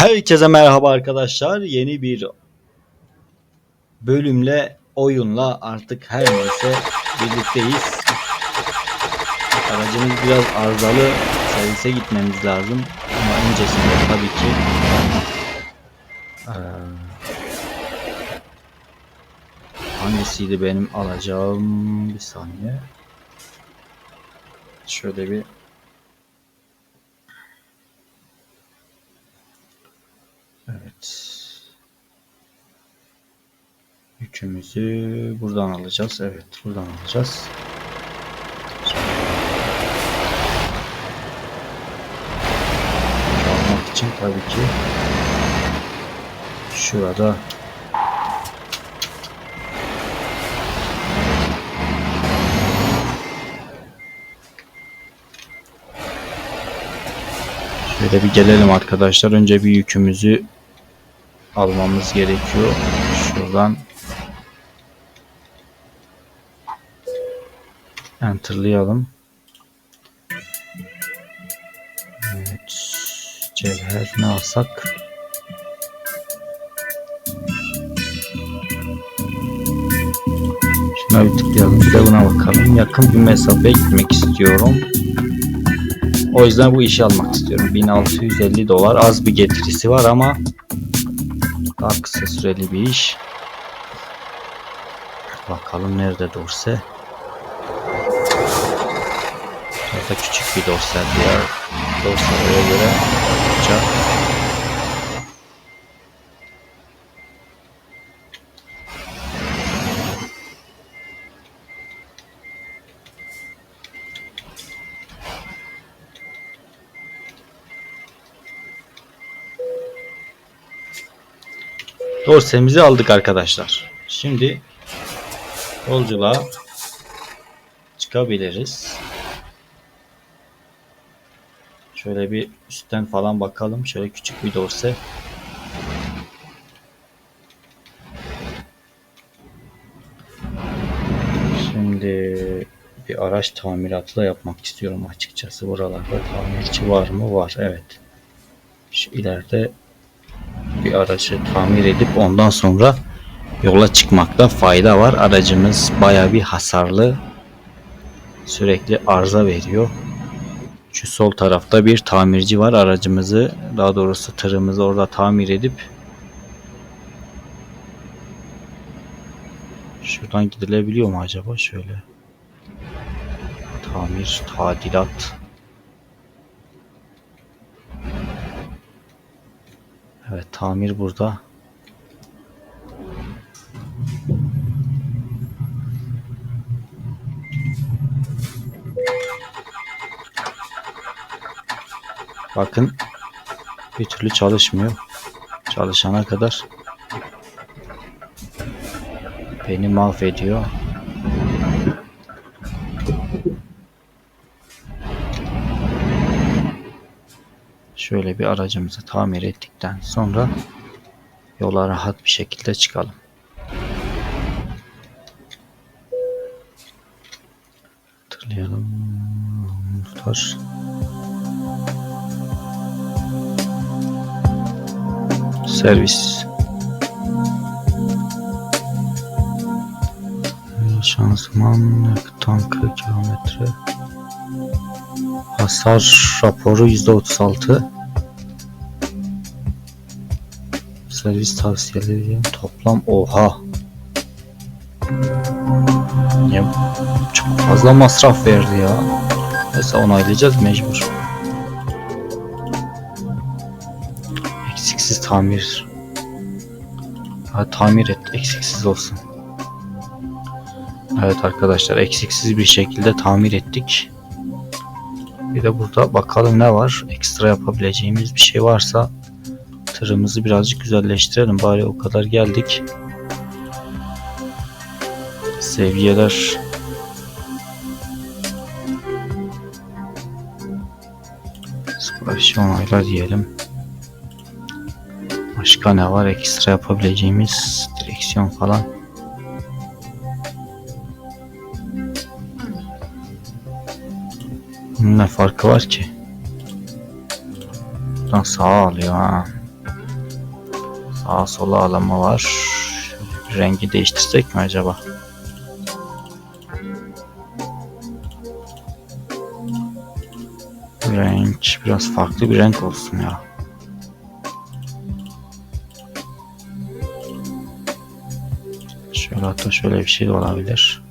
Herkese merhaba arkadaşlar. Yeni bir bölümle, oyunla artık her neyse birlikteyiz. Aracımız biraz arızalı. Servise gitmemiz lazım. Ama öncesinde tabii ki eee, hangisiydi benim alacağım bir saniye. Şöyle bir Evet. Yükümüzü buradan alacağız. Evet, buradan alacağız. Almak için tabii ki şurada Şöyle bir gelelim arkadaşlar. Önce bir yükümüzü almamız gerekiyor. Şuradan enterlayalım. Evet. Cevher ne alsak? Şuna bir tıklayalım. Bir de buna bakalım. Yakın bir mesafeye gitmek istiyorum. O yüzden bu işi almak istiyorum. 1650 dolar az bir getirisi var ama daha kısa süreli bir iş. Bakalım nerede dorse. Burada küçük bir dorse diğer dorselere göre olacak. Dorsemizi aldık arkadaşlar. Şimdi yolculuğa çıkabiliriz. Şöyle bir üstten falan bakalım. Şöyle küçük bir dorse. Şimdi bir araç tamiratı da yapmak istiyorum açıkçası. Buralarda tamirci var mı? Var. Evet. Şu ileride bir aracı tamir edip ondan sonra yola çıkmakta fayda var. Aracımız baya bir hasarlı. Sürekli arıza veriyor. Şu sol tarafta bir tamirci var. Aracımızı daha doğrusu tırımızı orada tamir edip Şuradan gidilebiliyor mu acaba? Şöyle. Tamir, tadilat. Evet tamir burada. Bakın bir türlü çalışmıyor. Çalışana kadar beni mahvediyor. Şöyle bir aracımızı tamir ettikten sonra yola rahat bir şekilde çıkalım. Hatırlayalım. Muhtar. Servis. Şanzıman, tankı, kilometre. Hasar raporu %36. Servis tavsiyeleri toplam oha. Ya çok fazla masraf verdi ya. Neyse onaylayacağız mecbur. Eksiksiz tamir. Ha, tamir et eksiksiz olsun. Evet arkadaşlar eksiksiz bir şekilde tamir ettik. Bir de burada bakalım ne var. Ekstra yapabileceğimiz bir şey varsa tırımızı birazcık güzelleştirelim. Bari o kadar geldik. Seviyeler Sipariş onayla diyelim. Başka ne var ekstra yapabileceğimiz direksiyon falan. Ne farkı var ki? Buradan sağa alıyor ha. Sağa sola alama var. Rengi değiştirsek mi acaba? Renk biraz farklı bir renk olsun ya. Şöyle hatta şöyle bir şey de olabilir.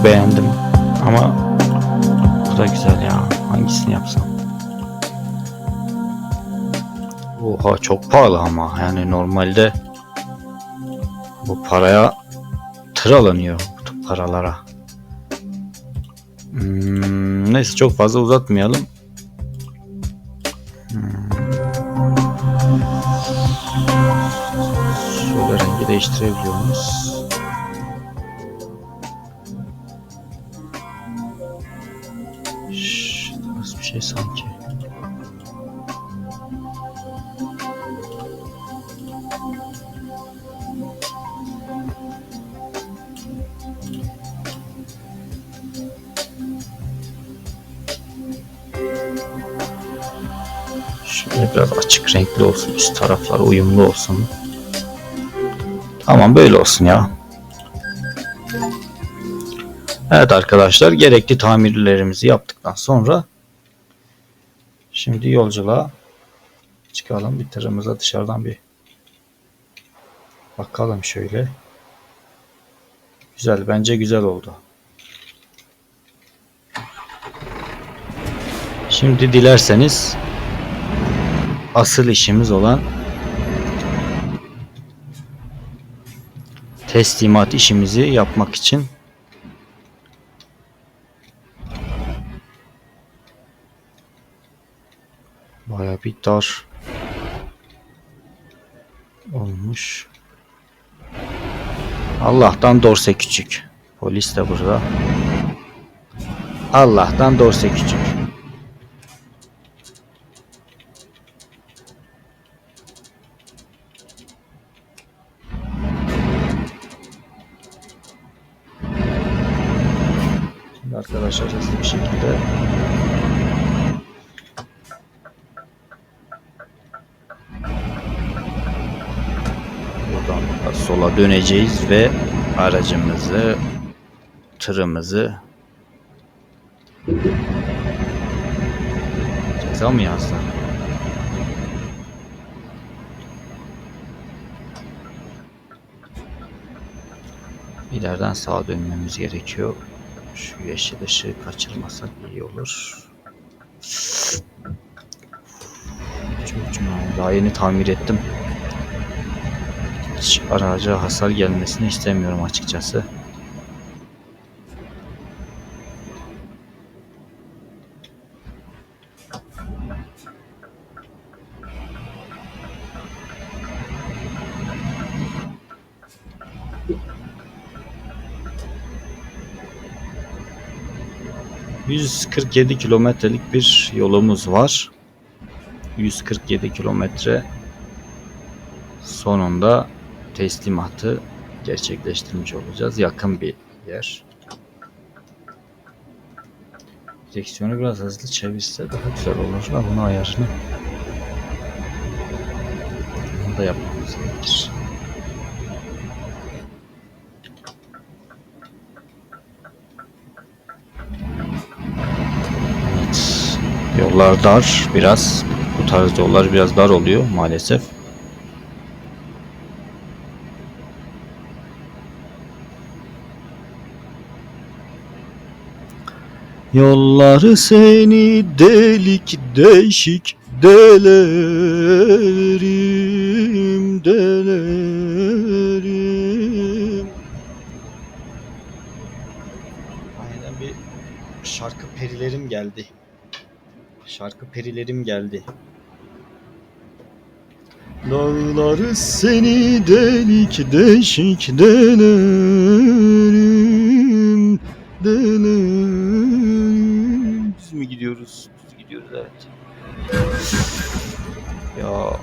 Bunu beğendim ama bu da güzel ya. Hangisini yapsam? Oha çok pahalı ama yani normalde bu paraya tır alınıyor bu paralara. Hmm, neyse çok fazla uzatmayalım. Hmm. Şöyle rengi değiştirebiliyor muyuz? Renkli olsun. Üst taraflar uyumlu olsun. Tamam böyle olsun ya. Evet arkadaşlar gerekli tamirlerimizi yaptıktan sonra şimdi yolculuğa çıkalım. Bir tırımıza dışarıdan bir bakalım şöyle. Güzel bence güzel oldu. Şimdi dilerseniz asıl işimiz olan teslimat işimizi yapmak için baya bir dar olmuş. Allah'tan dorse küçük. Polis de burada. Allah'tan dorse küçük. Sola döneceğiz ve aracımızı tırımızı ceza mı yazdı? İleriden sağa dönmemiz gerekiyor. Şu yeşil ışığı kaçırmasak iyi olur. Çok cuma- Daha yeni tamir ettim. Araca hasar gelmesini istemiyorum açıkçası. ...147 kilometrelik bir yolumuz var. 147 kilometre sonunda teslimatı gerçekleştirmiş olacağız. Yakın bir yer. Direksiyonu biraz hızlı çevirse daha güzel olur da bunu ayarını bunu da yapmamız gerekir. Evet. Yollar dar biraz. Bu tarz yollar biraz dar oluyor maalesef. Yolları seni delik deşik delerim delerim Aynen bir şarkı perilerim geldi. Şarkı perilerim geldi. Dağları seni delik deşik delerim delerim gidiyoruz? Düz gidiyoruz evet. Ya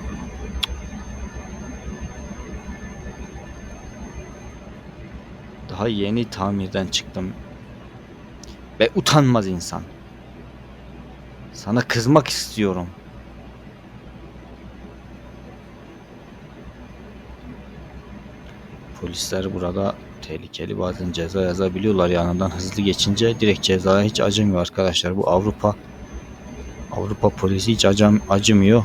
Daha yeni tamirden çıktım. Ve utanmaz insan. Sana kızmak istiyorum. Polisler burada tehlikeli bazen ceza yazabiliyorlar yanından hızlı geçince direkt cezaya hiç acımıyor arkadaşlar. Bu Avrupa Avrupa polisi hiç acım, acımıyor.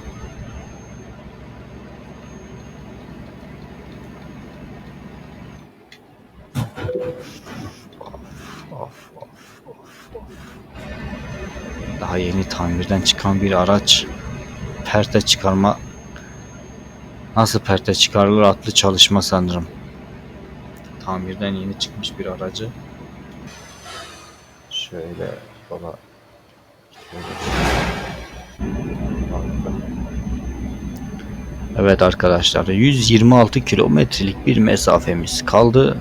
Daha yeni tamirden çıkan bir araç perte çıkarma nasıl perte çıkarılır adlı çalışma sanırım. Tamirden yeni çıkmış bir aracı şöyle yola Evet arkadaşlar 126 kilometrelik bir mesafemiz kaldı.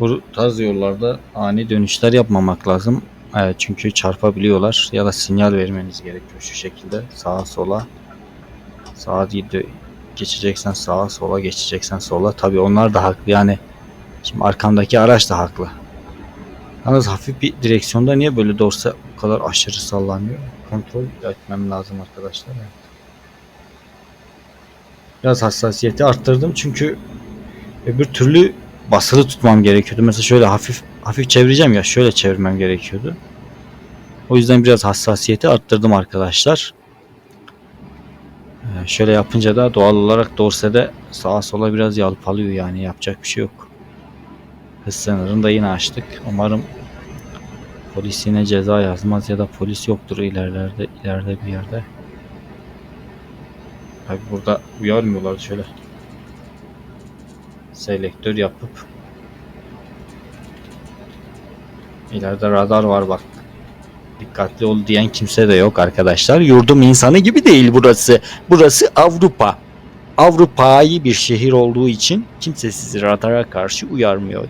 Bu tarz yollarda ani dönüşler yapmamak lazım. Evet, çünkü çarpabiliyorlar ya da sinyal vermeniz gerekiyor şu şekilde sağa sola. Sağa geçeceksen sağa sola geçeceksen sola. Tabi onlar da haklı yani. Şimdi arkamdaki araç da haklı. Yalnız hafif bir direksiyonda niye böyle dorsa bu kadar aşırı sallanıyor? Kontrol etmem lazım arkadaşlar. Evet. Biraz hassasiyeti arttırdım çünkü öbür türlü basılı tutmam gerekiyordu. Mesela şöyle hafif hafif çevireceğim ya şöyle çevirmem gerekiyordu. O yüzden biraz hassasiyeti arttırdım arkadaşlar. Ee, şöyle yapınca da doğal olarak dorsede sağa sola biraz yalpalıyor yani yapacak bir şey yok. Hız sınırını da yine açtık. Umarım polis yine ceza yazmaz ya da polis yoktur ilerlerde ileride bir yerde. Tabi burada uyarmıyorlar şöyle. Selektör yapıp ileride radar var bak. Dikkatli ol diyen kimse de yok arkadaşlar. Yurdum insanı gibi değil burası. Burası Avrupa. Avrupa'yı bir şehir olduğu için kimse sizi radara karşı uyarmıyor.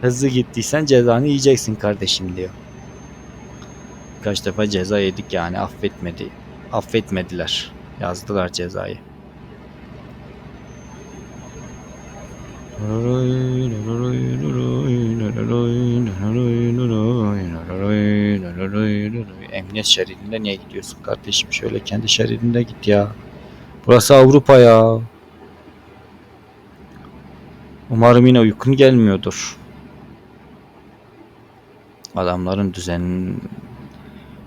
Hızlı gittiysen cezanı yiyeceksin kardeşim diyor. Kaç defa ceza yedik yani affetmedi. Affetmediler. Yazdılar cezayı. Emniyet şeridinde niye gidiyorsun kardeşim? Şöyle kendi şeridinde git ya. Burası Avrupa ya. Umarım yine uykun gelmiyordur. Adamların düzenin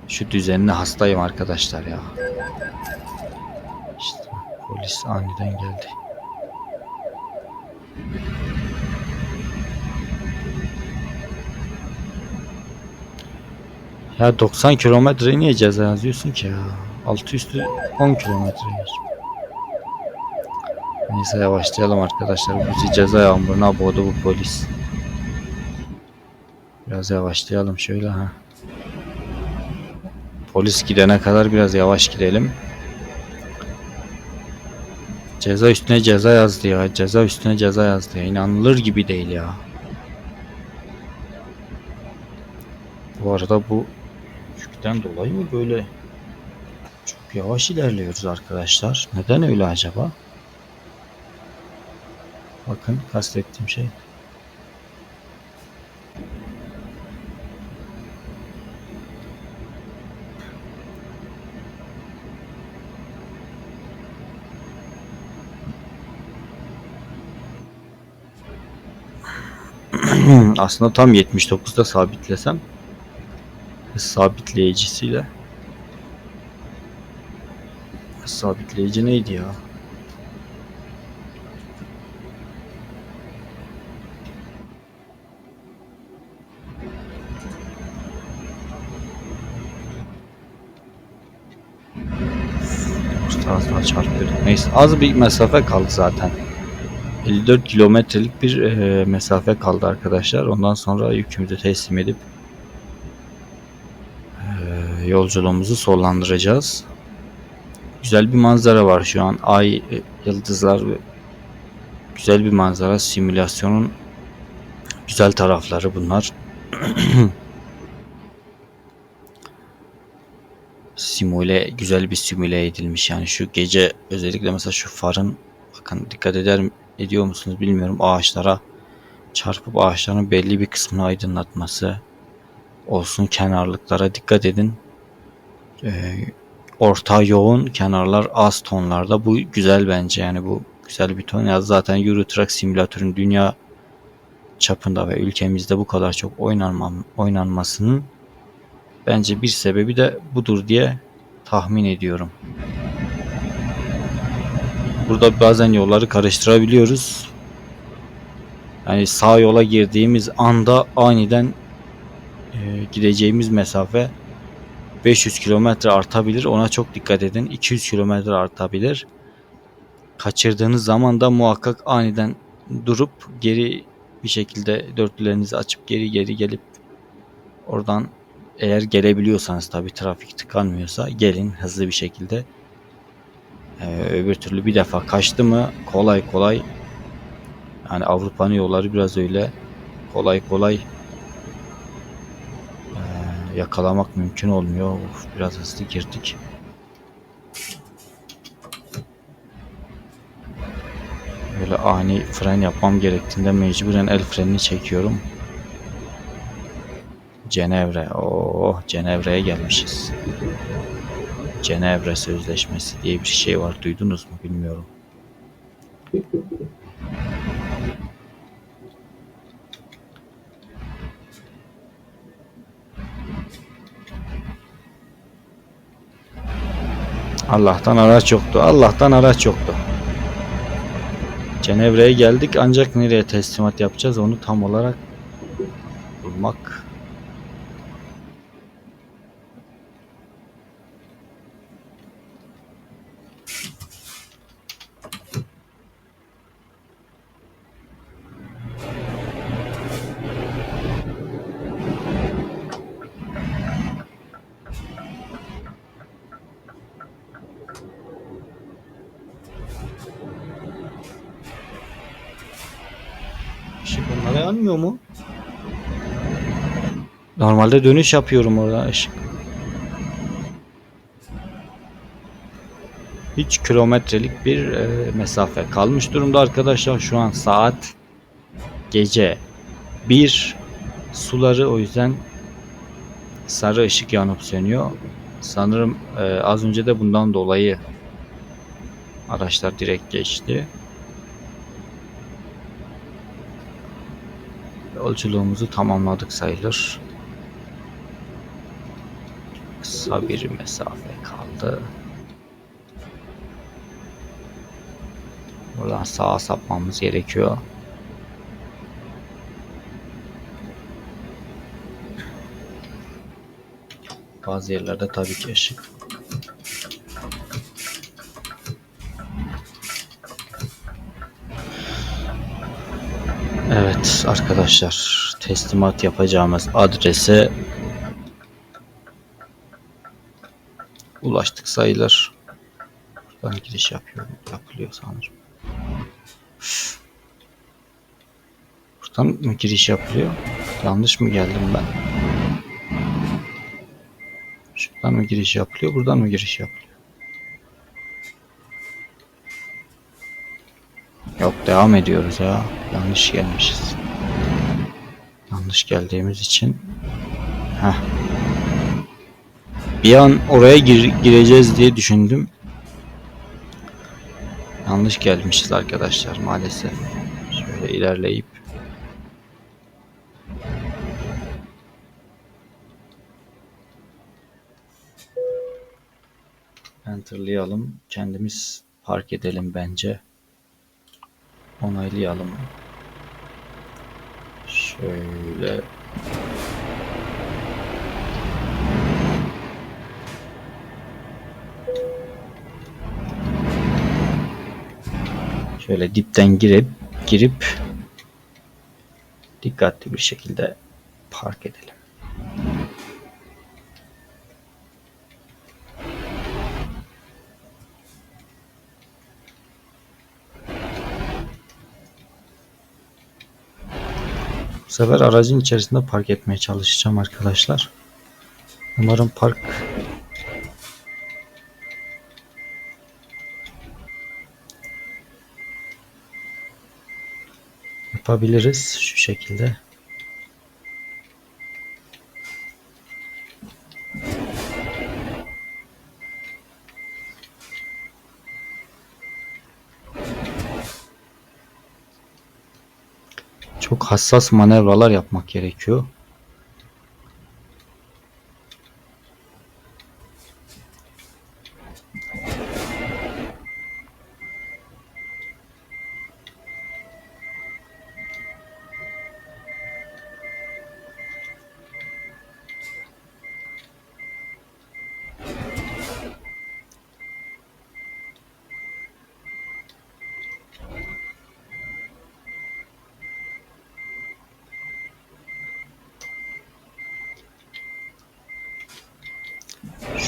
şu düzenine hastayım arkadaşlar ya. İşte polis aniden geldi. Ya 90 kilometre niye ceza yazıyorsun ki ya? Altı üstü 10 kilometre. Neyse yavaşlayalım arkadaşlar. Bizi ceza yağmuruna boğdu bu polis. Biraz yavaşlayalım şöyle ha. Polis gidene kadar biraz yavaş gidelim. Ceza üstüne ceza yazdı ya. Ceza üstüne ceza yazdı ya. İnanılır gibi değil ya. Bu arada bu yükten dolayı mı böyle çok yavaş ilerliyoruz arkadaşlar? Neden öyle acaba? Bakın kastettiğim şey. Aslında tam 79'da sabitlesem sabitleyicisiyle sabitleyici neydi ya? Az daha çarpıyorduk. Neyse az bir mesafe kaldı zaten. 54 kilometrelik bir e, mesafe kaldı arkadaşlar. Ondan sonra yükümüzü teslim edip e, yolculuğumuzu sonlandıracağız. Güzel bir manzara var şu an. Ay, e, yıldızlar ve güzel bir manzara. Simülasyonun güzel tarafları bunlar. simüle güzel bir simüle edilmiş yani şu gece özellikle mesela şu farın bakın dikkat eder ediyor musunuz bilmiyorum. Ağaçlara çarpıp ağaçların belli bir kısmını aydınlatması olsun kenarlıklara dikkat edin. Ee, orta yoğun kenarlar az tonlarda. Bu güzel bence yani bu güzel bir ton. Ya zaten Euro Truck Simülatör'ün dünya çapında ve ülkemizde bu kadar çok oynanmam, oynanmasının bence bir sebebi de budur diye tahmin ediyorum. Burada bazen yolları karıştırabiliyoruz. Yani sağ yola girdiğimiz anda aniden e, gideceğimiz mesafe 500 kilometre artabilir. Ona çok dikkat edin. 200 kilometre artabilir. Kaçırdığınız zaman da muhakkak aniden durup geri bir şekilde dörtlülerinizi açıp geri geri gelip oradan eğer gelebiliyorsanız tabi trafik tıkanmıyorsa gelin hızlı bir şekilde. Ee, öbür türlü bir defa kaçtı mı kolay kolay yani Avrupa'nın yolları biraz öyle kolay kolay e, yakalamak mümkün olmuyor. Of, biraz hızlı girdik. Böyle ani fren yapmam gerektiğinde mecburen el frenini çekiyorum. Cenevre. Oh, Cenevre'ye gelmişiz. Cenevre Sözleşmesi diye bir şey var. Duydunuz mu bilmiyorum. Allah'tan araç yoktu. Allah'tan araç yoktu. Cenevre'ye geldik ancak nereye teslimat yapacağız onu tam olarak bulmak. Yanmıyor mu? Normalde dönüş yapıyorum orada ışık. Hiç kilometrelik bir e, mesafe kalmış durumda arkadaşlar. Şu an saat gece 1 suları o yüzden sarı ışık yanıp sönüyor. Sanırım e, az önce de bundan dolayı araçlar direkt geçti. Yolculuğumuzu tamamladık sayılır. Kısa bir mesafe kaldı. Buradan sağa sapmamız gerekiyor. Bazı yerlerde tabii ki ışık. Evet arkadaşlar teslimat yapacağımız adrese ulaştık sayılır. Buradan giriş yapıyor, yapılıyor sanırım. Buradan mı giriş yapılıyor? Yanlış mı geldim ben? Şuradan mı giriş yapılıyor? Buradan mı giriş yapılıyor? Yok devam ediyoruz ya. Yanlış gelmişiz. Yanlış geldiğimiz için. Heh. Bir an oraya gir gireceğiz diye düşündüm. Yanlış gelmişiz arkadaşlar maalesef. Şöyle ilerleyip. Enter'layalım. Kendimiz park edelim bence. Onaylayalım. Şöyle Şöyle dipten girip girip dikkatli bir şekilde park edelim. sefer aracın içerisinde park etmeye çalışacağım arkadaşlar. Umarım park yapabiliriz şu şekilde. Hassas manevralar yapmak gerekiyor.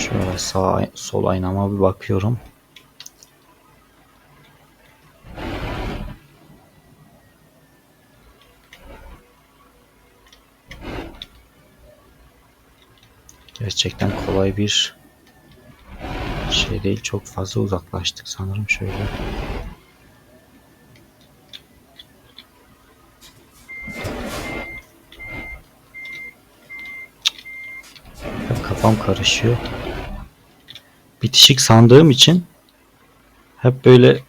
Şöyle sağ sol aynama bir bakıyorum. Gerçekten kolay bir şey değil. Çok fazla uzaklaştık sanırım şöyle. Kafam karışıyor. Bitişik sandığım için hep böyle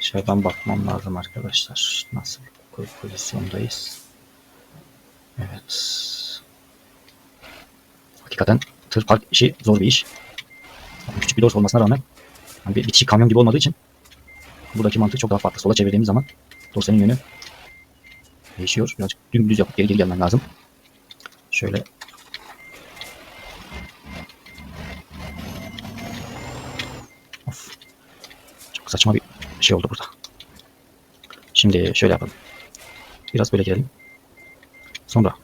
dışarıdan bakmam lazım arkadaşlar. Nasıl pozisyondayız? Evet. Hakikaten tır park işi zor bir iş. Küçük bir dors olmasına rağmen hani bir bitişik kamyon gibi olmadığı için buradaki mantık çok daha farklı. Sola çevirdiğimiz zaman dorsenin yönü değişiyor. Birazcık dümdüz yapıp geri geri gelmen lazım. Şöyle Of. Çok saçma bir şey oldu burada. Şimdi şöyle yapalım. Biraz böyle gelelim. Sonra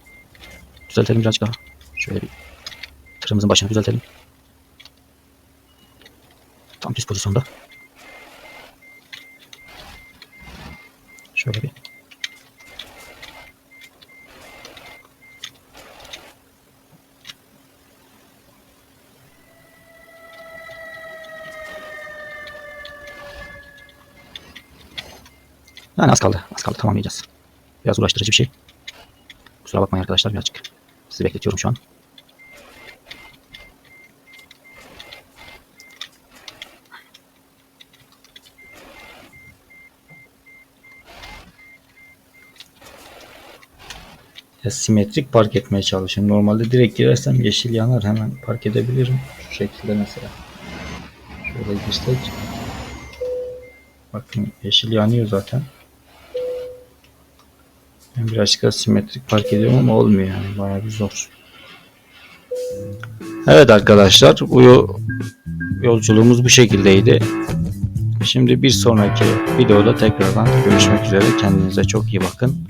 düzeltelim birazcık daha. Şöyle bir tırımızın başını düzeltelim. Tam düz pozisyonda. Yani az kaldı. Az kaldı. Tamamlayacağız. Biraz uğraştırıcı bir şey. Kusura bakmayın arkadaşlar birazcık. Sizi bekletiyorum şu an. Simetrik park etmeye çalışıyorum. Normalde direkt girersem yeşil yanar. Hemen park edebilirim. Şu şekilde mesela. Şöyle girsek. Bakın yeşil yanıyor zaten. Birazcık daha simetrik park ediyorum ama olmuyor yani. Bayağı bir zor. Evet arkadaşlar bu yo- yolculuğumuz bu şekildeydi. Şimdi bir sonraki videoda tekrardan görüşmek üzere. Kendinize çok iyi bakın.